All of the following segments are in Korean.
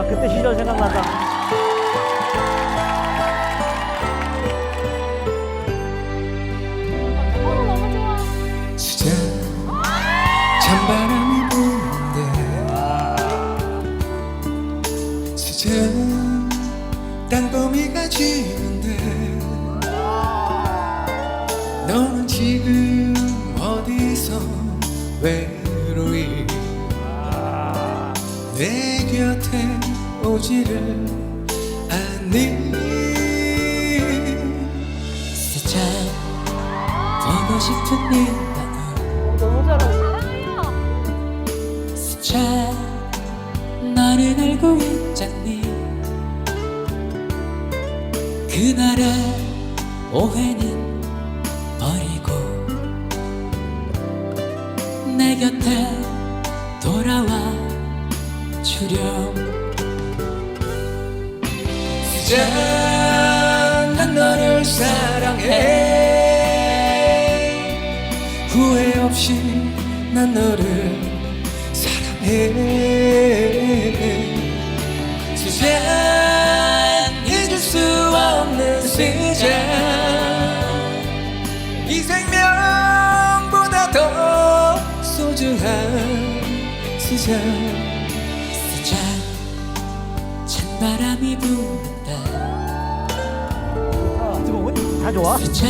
아 그때 시절 생각난다. 어, 너무 좋아. 수잔 찬바람이 부는데 수잔 땅거미가 지는데 너는 지금 어디서 외로이 내 곁에 오지를 않니 수잔 보고 싶은 네 마음 너무. 사랑해요. 수차 나는 알고 있잖니 그날의 오해는 버리고 내 곁에 주렴. 수잔 난 너를 사랑해. 후회 없이 난 너를 사랑해. 수잔 잊을 수 없는 수잔 이 생명보다 더 소중한 찬 바람이 지금 뭐다 좋아? 수잔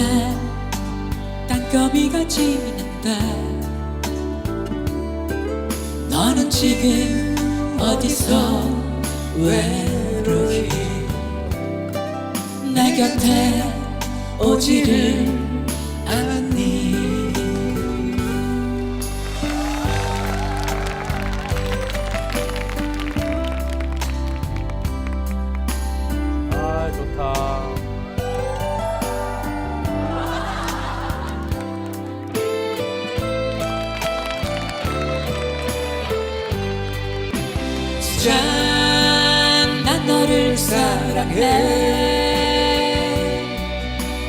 땅거미가 지는다. 너는 지금 어디서 외로이? 내 곁에 오지를 않니 수잔 난 너를 사랑해.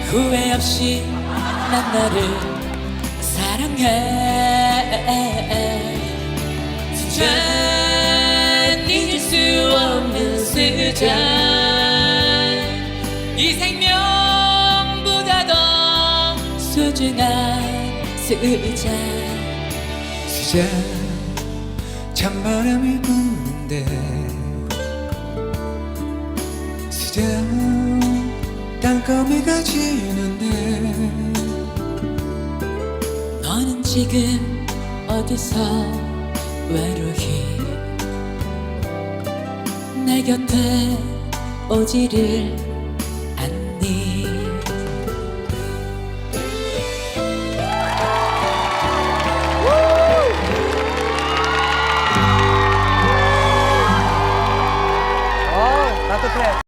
후회 없이 난 너를 사랑해. 수잔 잊을 수 없는 수잔 이 생명보다 더 소중한 수잔 수잔 찬바람이 부는데. 수잔 땅거미가 지는데. 너는 지금 어디서 외로이? 내 곁에 오지를 Oh, That's okay.